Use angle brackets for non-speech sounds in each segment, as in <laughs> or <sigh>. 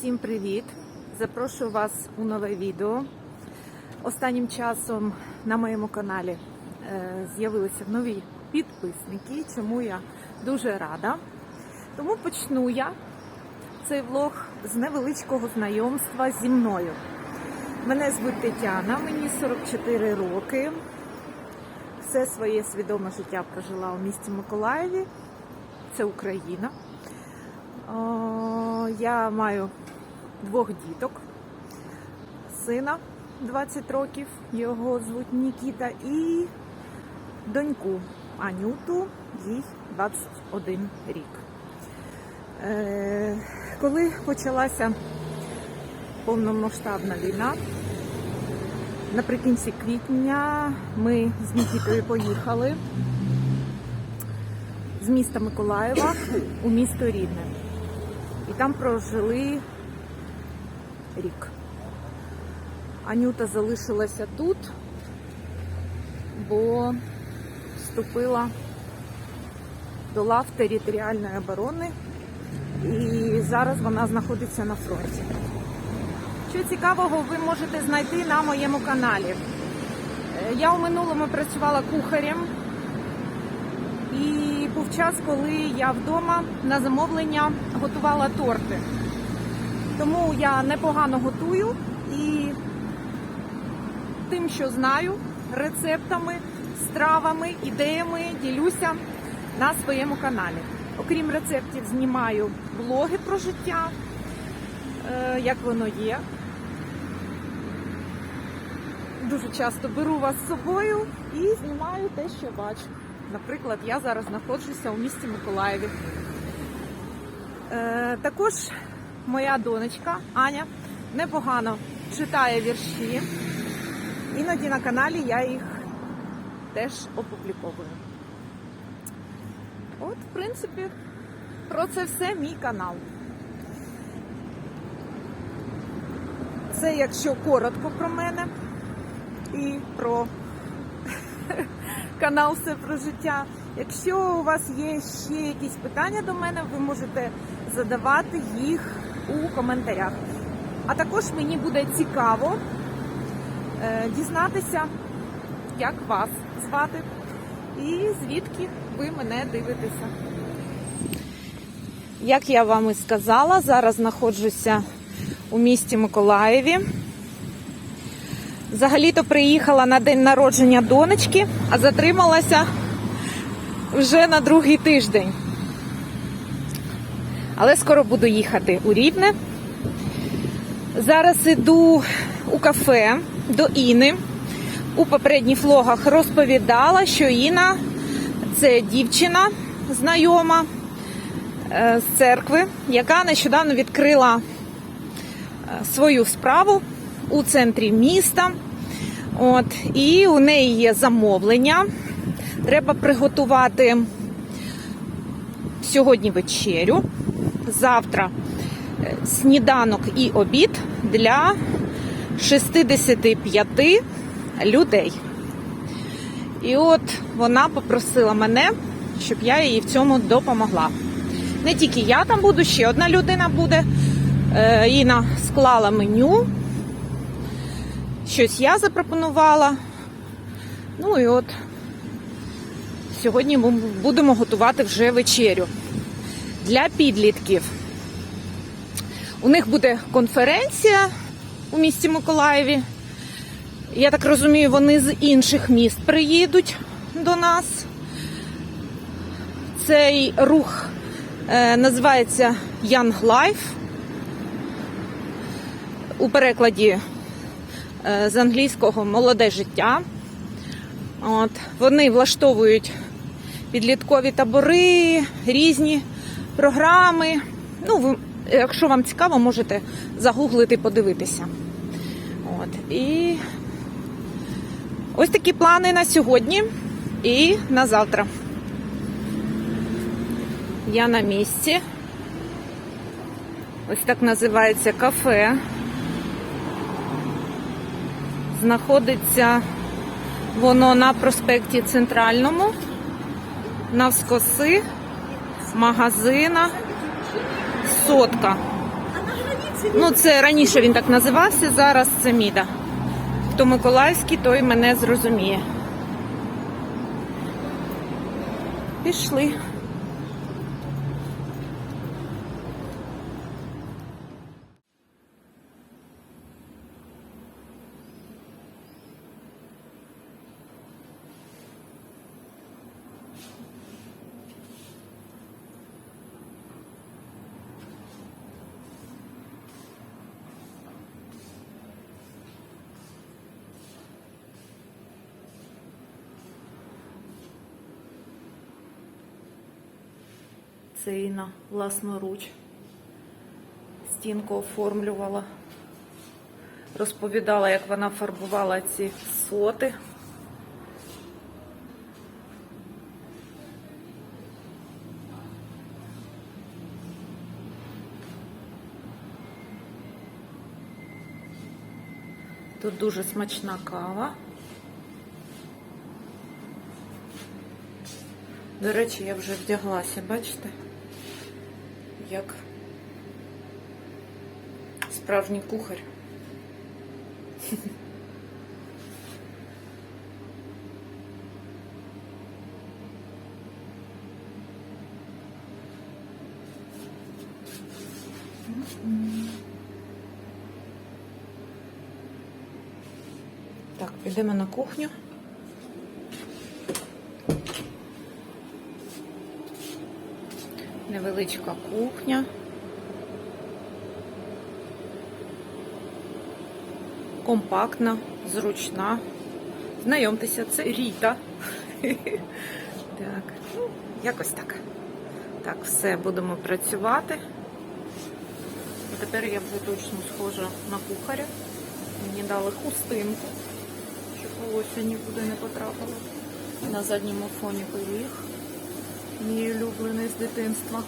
Всім привіт! Запрошую вас у нове відео. Останнім часом на моєму каналі е, з'явилися нові підписники, чому я дуже рада. Тому почну я цей влог з невеличкого знайомства зі мною. Мене звуть Тетяна, мені 44 роки. Все своє свідоме життя прожила у місті Миколаєві. Це Україна. Я маю двох діток, сина 20 років, його звуть Нікіта, і доньку Анюту, їй 21 рік. Е, Коли почалася повномасштабна війна, наприкінці квітня ми з Нікітою поїхали з міста Миколаєва у місто Рідне. І там прожили рік. Анюта залишилася тут, бо вступила до лав територіальної оборони і зараз вона знаходиться на фронті. Що цікавого ви можете знайти на моєму каналі. Е, Я у минулому працювала кухарем і був час, коли я вдома на замовлення готувала торти. Тому я непогано готую і тим, що знаю, рецептами, стравами, ідеями ділюся на своєму каналі. Окрім рецептів, знімаю блоги про життя, е, як воно є. Дуже часто беру вас з собою і знімаю те, що бачу. Наприклад, я зараз знаходжуся у місті Миколаєві. Е, також моя донечка Аня непогано читає вірші. Іноді на каналі я їх теж опубліковую. От, в принципі, про це все мій канал. Це якщо коротко про мене і про <laughs> канал Все про життя. Якщо у вас є ще якісь питання до мене, ви можете задавати їх у коментарях. А також мені буде цікаво е, дізнатися, як вас звати і звідки ви мене дивитеся. Як я вам і сказала, зараз знаходжуся у місті Миколаєві. Взагалі-то приїхала на день народження донечки, а затрималася вже на другий тиждень. Але скоро буду їхати у Рівне. Зараз іду у кафе до Іни. У попередніх влогах розповідала, що Іна це дівчина знайома е, з церкви, яка нещодавно відкрила е, свою справу у центрі міста. От, і у неї є замовлення. Треба приготувати сьогодні вечерю, завтра е, сніданок і обід для 65 людей. І от вона попросила мене, щоб я їй в цьому допомогла. Не тільки я там буду, ще одна людина буде. Е, Іна склала меню. Щось я запропонувала. Ну і от сьогодні ми будемо готувати вже вечерю для підлітків. У них буде конференція у місті Миколаєві. Я так розумію, вони з інших міст приїдуть до нас. Цей рух е, називається Young Life. У перекладі е, з англійського молоде життя. От, Вони влаштовують підліткові табори, різні програми. Ну, ви, якщо вам цікаво, можете загуглити, подивитися. От, і ось такі плани на сьогодні і на завтра. Я на місці. Ось так називається кафе. Знаходиться воно на проспекті Центральному, навскоси, магазина, сотка. Ну, це раніше він так називався, зараз це Міда. Хто Миколаївський, той мене зрозуміє. Пішли. Це Інна власноруч стінку оформлювала. Розповідала, як вона фарбувала ці соти. Тут дуже смачна кава. До речі, я вже вдяглася, бачите? Як справжній кухар. Так, підемо на кухню. Невеличка кухня. Компактна, зручна. Знайомтеся, це Ріта. <laughs> Так, ну, якось так. Так, все, будемо працювати. А тепер я вже точно схожа на кухаря. Мені дали хустинку, щоб волосся нікуди не потрапило. На задньому фоні пиріг мій улюблений з дитинства.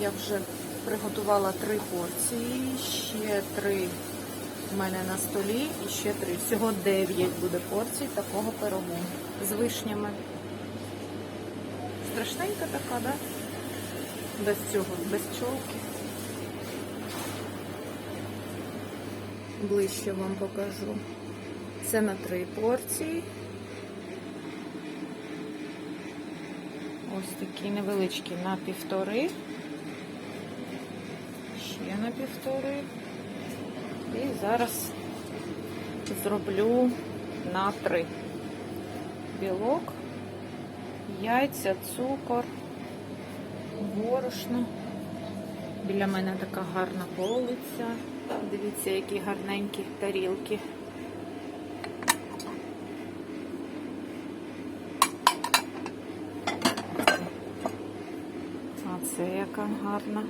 Я вже приготувала три порції, ще три в мене на столі і ще три. Всього дев'ять буде порцій такого пирогу з вишнями. Страшненька така, да? Без цього, без чолки. Ближче вам покажу. Це на три порції. Ось такі невеличкі на півтори. Ще на півтори. І зараз зроблю на три. Білок, яйця, цукор, борошно. Біля мене така гарна полиця. Дивіться, які гарненькі тарілки. А це яка гарна.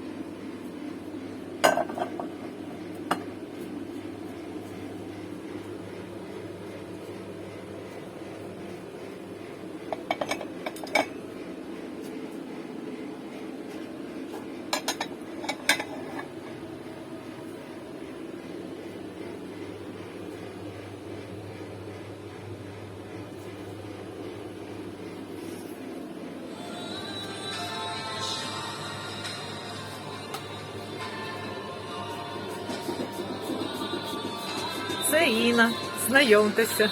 Це Інна. Знайомтеся.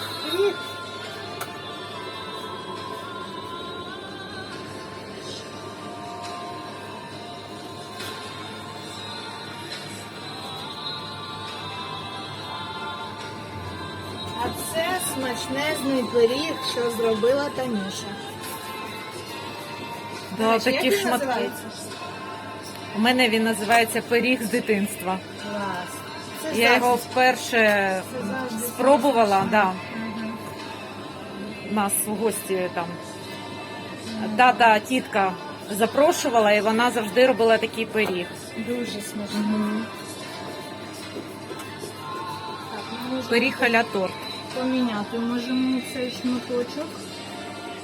А це смачнезний пиріг, що зробила Танюша. Да, речі, такі як він шматки. називається? У мене він називається пиріг з дитинства. Я його вперше спробувала, да. Нас у гості там. Тата, тітка запрошувала, і вона завжди робила такий пиріг. Дуже смачно. Можемо Пиріг аля торт. поміняти. Можемо цей шматочок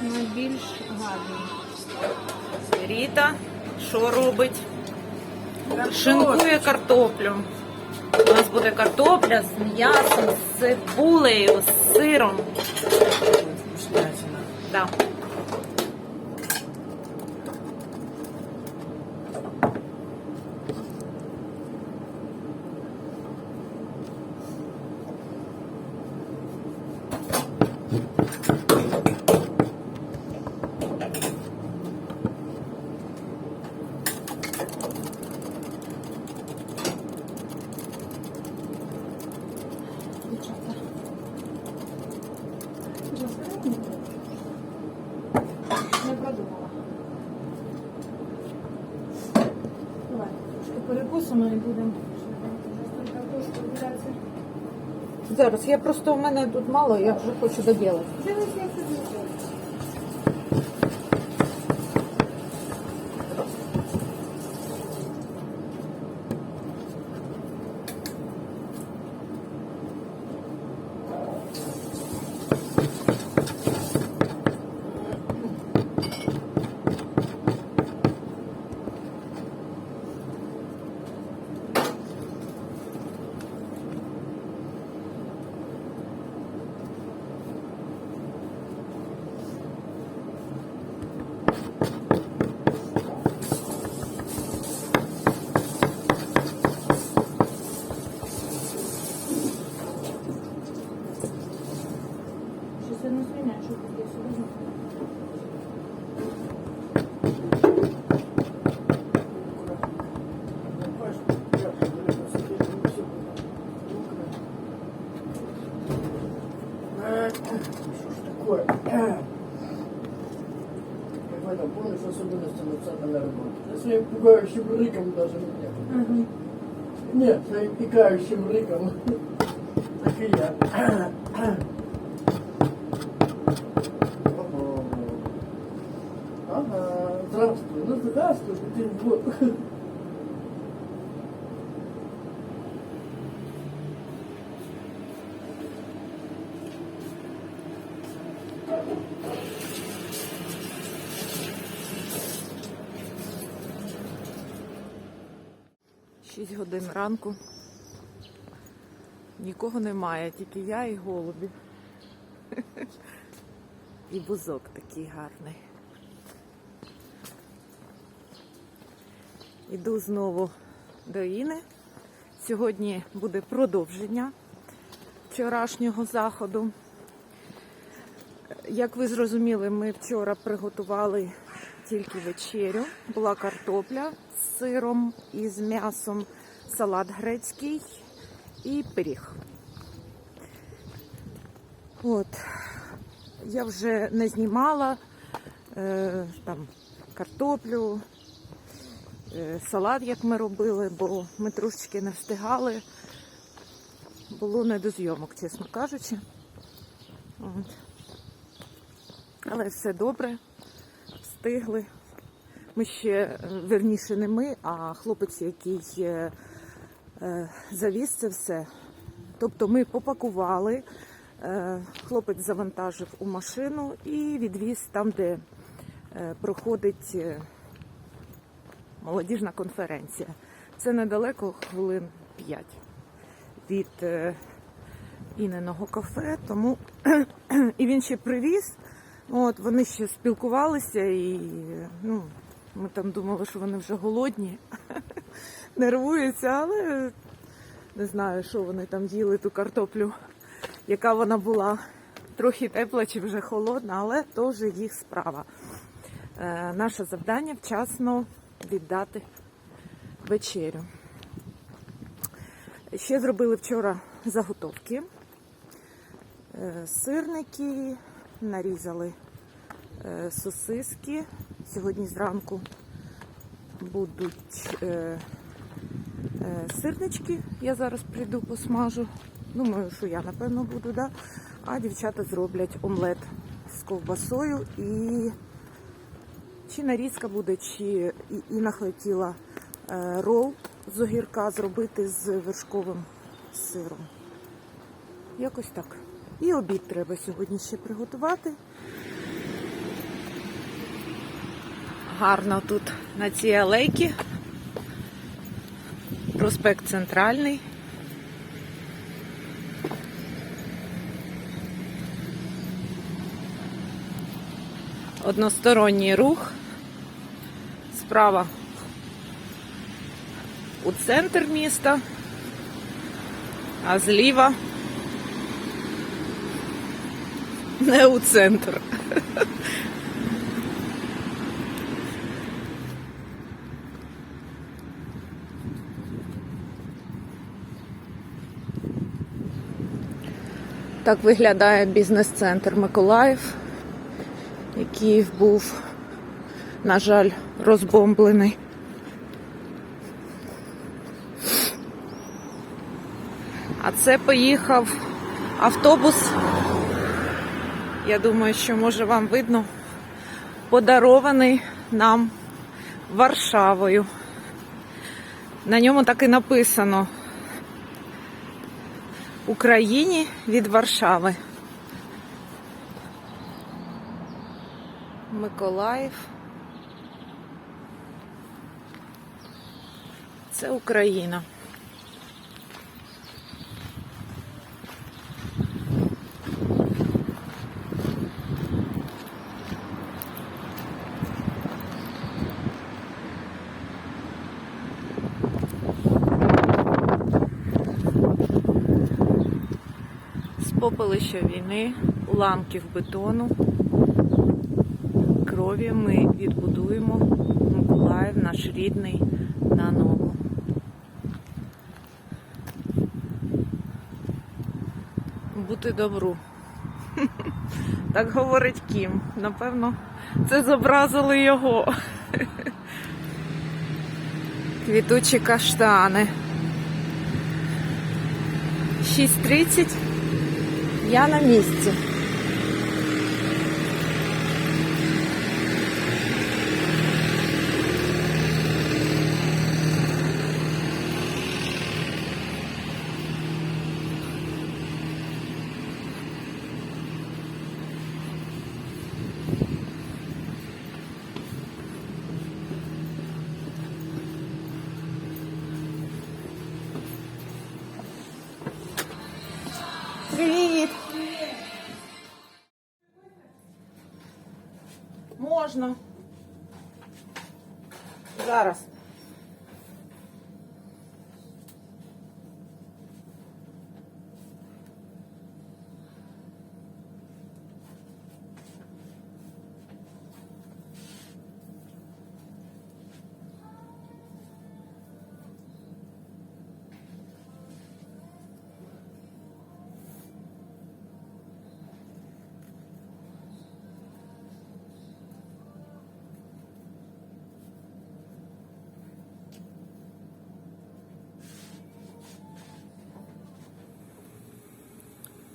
на більш гарний. Ріта, що робить? Шинкує картоплю. У нас буде картопля з м'ясом, з цибулею, з сиром. Да. І будемо. Зараз, я просто у мене тут мало, я вже хочу доділати. Даже меня. Ага. Нет, своим пикающим рыком. Так и я. Ага, здравствуй. Ну, здравствуй, ты вот. Годин ранку. Нікого немає, тільки я і голубі. І бузок такий гарний. Іду знову до Іни. Сьогодні буде продовження вчорашнього заходу. Як ви зрозуміли, ми вчора приготували тільки вечерю. Була картопля з сиром і з м'ясом, салат грецький і пиріг. От. Я вже не знімала е, там картоплю, е, салат, як ми робили, бо ми трошечки не встигали. Було не до зйомок, чесно кажучи. От. Але все добре, встигли. Ми ще, е, верніше, не ми, а хлопець, який е, завіз це все. Тобто ми попакували, е, хлопець завантажив у машину і відвіз там, де е, проходить е, молодіжна конференція. Це недалеко, хвилин 5 від е, Іненого кафе, тому <clears throat> і він ще привіз. От, вони ще спілкувалися і ну, ми там думали, що вони вже голодні, <laughs> нервуються, але не знаю, що вони там їли ту картоплю, яка вона була. Трохи тепла чи вже холодна, але вже їх справа. Е, наше завдання вчасно віддати вечерю. Ще зробили вчора заготовки. Е, Сирники, нарізали е, сосиски. Сьогодні зранку будуть е, сирнички. Я зараз прийду посмажу. Думаю, що я напевно буду, да? а дівчата зроблять омлет з ковбасою і чи нарізка буде, чи Інна хотіла е, рол з огірка зробити з вершковим сиром. Якось так. І обід треба сьогодні ще приготувати. Гарно тут на цій алейці. Проспект Центральний. Односторонній рух. Справа у центр міста, а зліва не у центр. Так виглядає бізнес-центр Миколаїв, який був, на жаль, розбомблений. А це поїхав автобус. Я думаю, що може вам видно, подарований нам Варшавою. На ньому так і написано Україні від Варшави. Миколаїв. Це Україна. Попелища війни, уламків бетону, крові ми відбудуємо Миколаїв, наш рідний, наново. Бути добру. <laughs> Так говорить Кім. Напевно, це зобразили його. <laughs> Квітучі каштани. 6.30. Я на місці.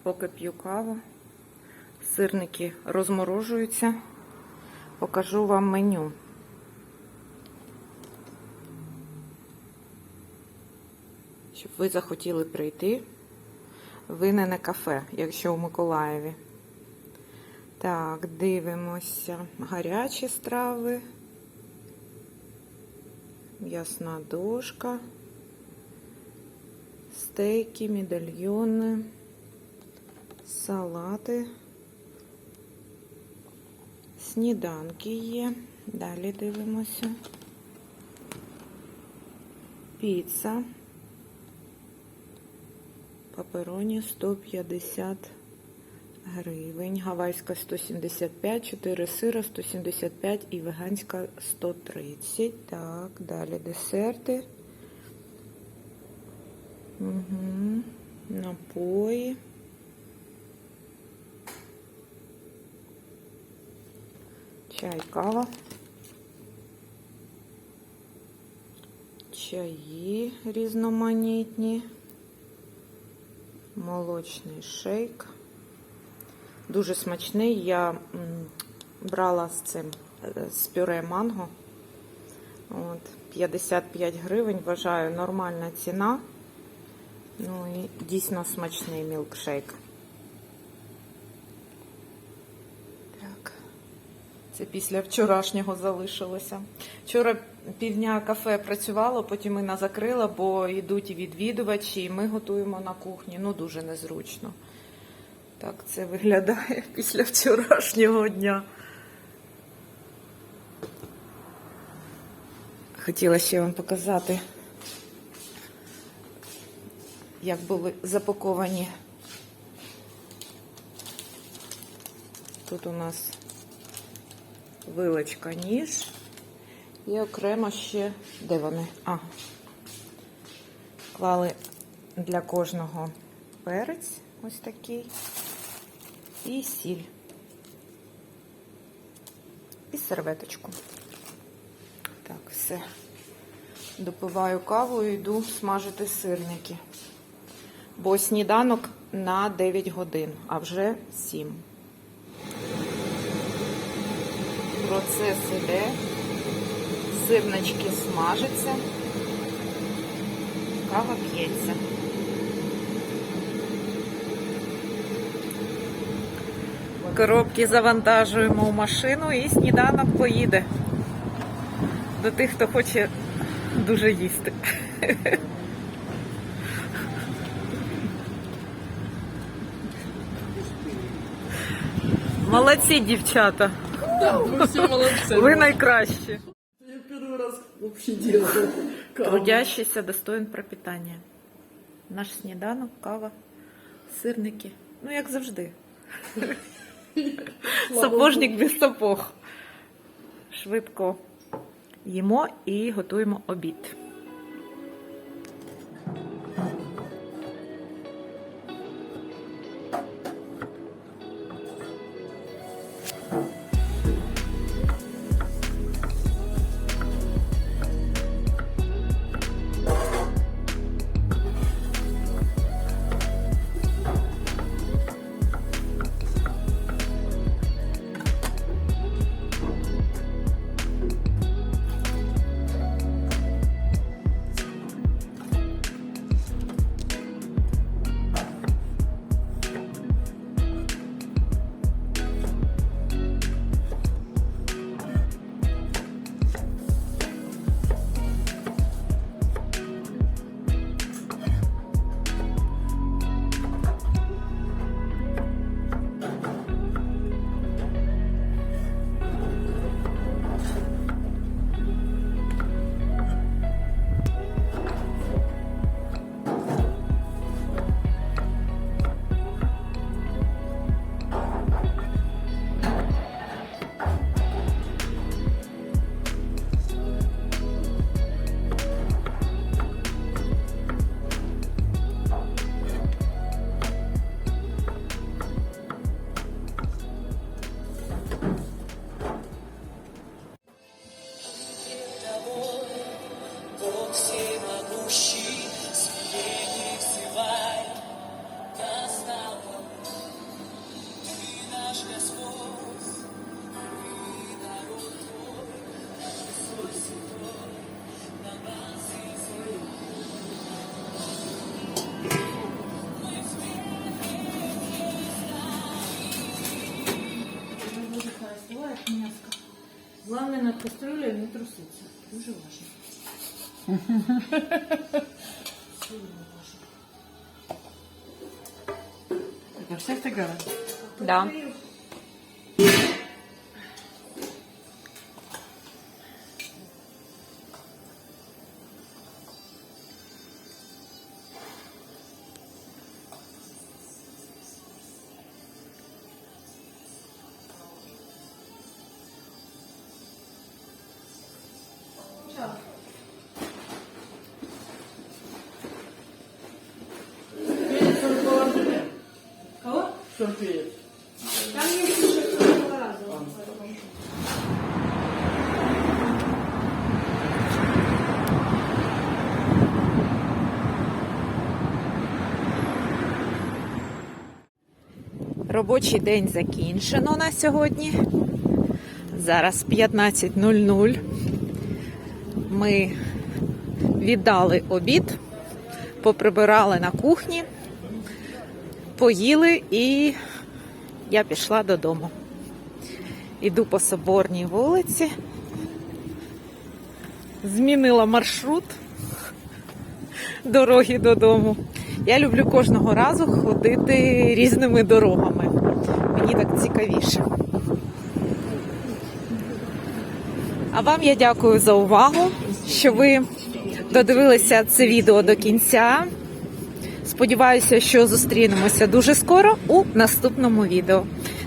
Поки п'ю каву, сирники розморожуються. Покажу вам меню. Щоб ви захотіли прийти. Винене кафе, якщо у Миколаєві. Так, дивимося. Гарячі страви. М'ясна дошка. Стейки, медальйони салати, сніданки є. Далі дивимося. Піца. Папероні 150 гривень. Гавайська 175, 4 сира 175 і веганська 130. Так, далі десерти. Угу. Напої. Чай, кава. Чаї різноманітні. Молочний шейк. Дуже смачний. Я брала з цим е, з пюре манго. От, 55 гривень, вважаю, нормальна ціна. Ну і дійсно смачний мілкшейк. Це після вчорашнього залишилося. Вчора півдня кафе працювало, потім Інна закрила, бо йдуть і відвідувачі, і ми готуємо на кухні. Ну, дуже незручно. Так це виглядає <laughs> після вчорашнього дня. Хотіла ще вам показати, як були запаковані. Тут у нас вилочка, ніж. І окремо ще, де вони? А, клали для кожного перець, ось такий, і сіль. І серветочку. Так, все. Допиваю каву і йду смажити сирники. бо сніданок на 9 годин, а вже 7. Процес іде, сирнички смажаться, кава п'ється. Коробки завантажуємо в машину і сніданок поїде до тих, хто хоче дуже їсти. Молодці, дівчата. Да, вы все молодцы. Ви найкращі. Я первый раз вообще делаю. каву. Трудящийся достоин пропитання. Наш сніданок, кава, сирники. Ну, як завжди. Сапожник без сапог. Швидко їмо і готуємо обід. Кастрюлей не труситься. Дуже важно. Это все такая? Да. Робочий день закінчено на сьогодні. Зараз 15.00. Ми віддали обід, поприбирали на кухні, поїли і я пішла додому. Іду по соборній вулиці. Змінила маршрут дороги додому. Я люблю кожного разу ходити різними дорогами. Мені так цікавіше. А вам я дякую за увагу, що ви додивилися це відео до кінця. Сподіваюся, що зустрінемося дуже скоро у наступному відео.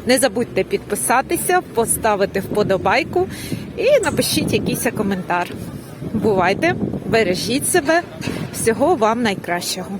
Не забудьте підписатися, поставити вподобайку і напишіть якийсь коментар. Бувайте, бережіть себе, всього вам найкращого.